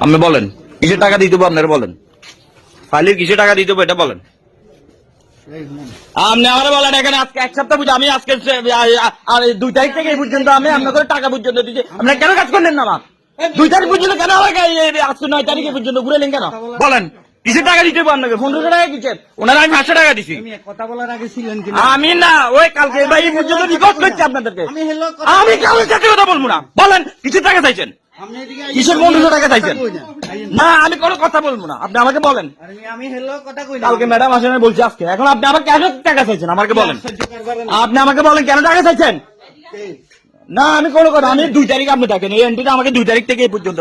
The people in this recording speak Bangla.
আপনি বলেন কিসে টাকা দিতে হবে আপনারা বলেন। ফাইলের কিসে টাকা দিতে এটা বলেন। আপনি আমার বলেন এখানে আজকে এক সপ্তাহ বুঝে আমি আজকে দুই তারিখ থেকে এই পর্যন্ত আমি আপনাকে টাকা পর্যন্ত দিচ্ছি আপনারা কেন কাজ করলেন না আমার? দুই তারিখ পর্যন্ত কেন আজকে নয় তারিখে পর্যন্ত ঘুরে কেন? বলেন। কিসের টাকা দিতে হবে আপনাকে? পনেরোশো টাকা কিসের ওনারা আমি পাঁচশো টাকা দিছি। কথা বলার আগে ছিলেন আমি না ওই কালকে ভাই পর্যন্ত রিকোয়েস্ট করছি আপনাদেরকে। আমি hello কথা- আমি কাউকে সাথে কথা বলব না। বলেন কিসের টাকা চাইছেন? কিসের পনেরোশো টাকা চাইছেন? না? না আমি কোনো কথা বলব না। আপনি আমাকে বলেন। আমি- আমি হেলো কথা কই কালকে ম্যাডাম আসেন বলছি আজকে। এখন আপনি আবার কেন টাকা চাইছেন? আমাকে বলেন। আপনি আমাকে বলেন কেন টাকা চাইছেন? না আমি কোনো কথা আমি দুই তারিখ আপনি থাকেন। এই এন্ট্রিটা আমাকে দুই তারিখ থেকে এই পর্যন্ত